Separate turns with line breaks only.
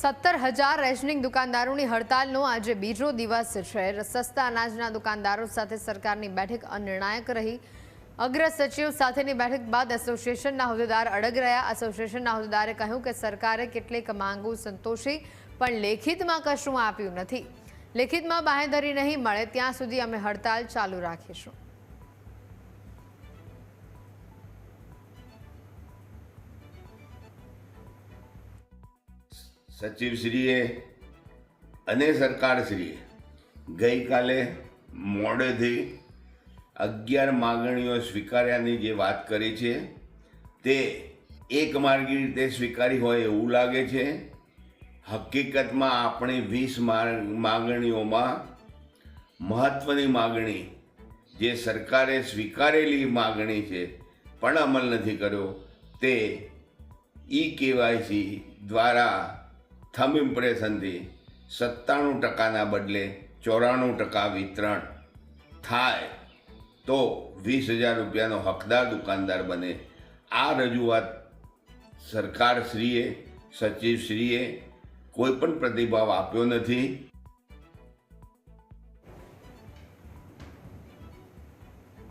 સત્તર હજાર રેશનિંગ દુકાનદારોની હડતાલનો આજે બીજો દિવસ છે. સસ્તા અનાજના દુકાનદારો સાથે સરકારની બેઠક અનિર્ણાયક રહી. અગ્ર સચિવ સાથેની બેઠક બાદ એસોસિએશનના હોદ્દેદાર અડગ રહ્યા. એસોસિએશનના હોદ્દેદારે કહ્યું કે સરકારે કેટલીક માંગો સંતોષી, પણ લેખિતમાં કશું આપ્યું નથી. લેખિતમાં બાંહેધરી નહીં મળે, ત્યાં સુધી અમે હડતાલ ચાલુ રાખીશું.
સચિવશ્રીએ અને સરકારશ્રીએ ગઈકાલે મોડેથી અગિયાર માગણીઓ સ્વીકાર્યાની જે વાત કરી છે, તે એક માર્ગી રીતે સ્વીકારી હોય એવું લાગે છે. હકીકતમાં આપણી વીસ માગણીઓમાં મહત્ત્વની માગણી જે સરકારે સ્વીકારેલી માગણી છે, પણ અમલ નથી કર્યો, તે ઈ કેવાયસી દ્વારા થમ ઇમ્પ્રેશનથી સત્તાણું ટકાના બદલે ચોરાણું ટકા વિતરણ થાય તો વીસ હજાર રૂપિયાનો હકદાર દુકાનદાર બને. આ રજૂઆત સરકારશ્રીએ, સચિવશ્રીએ કોઈ પણ પ્રતિભાવ આપ્યો નથી.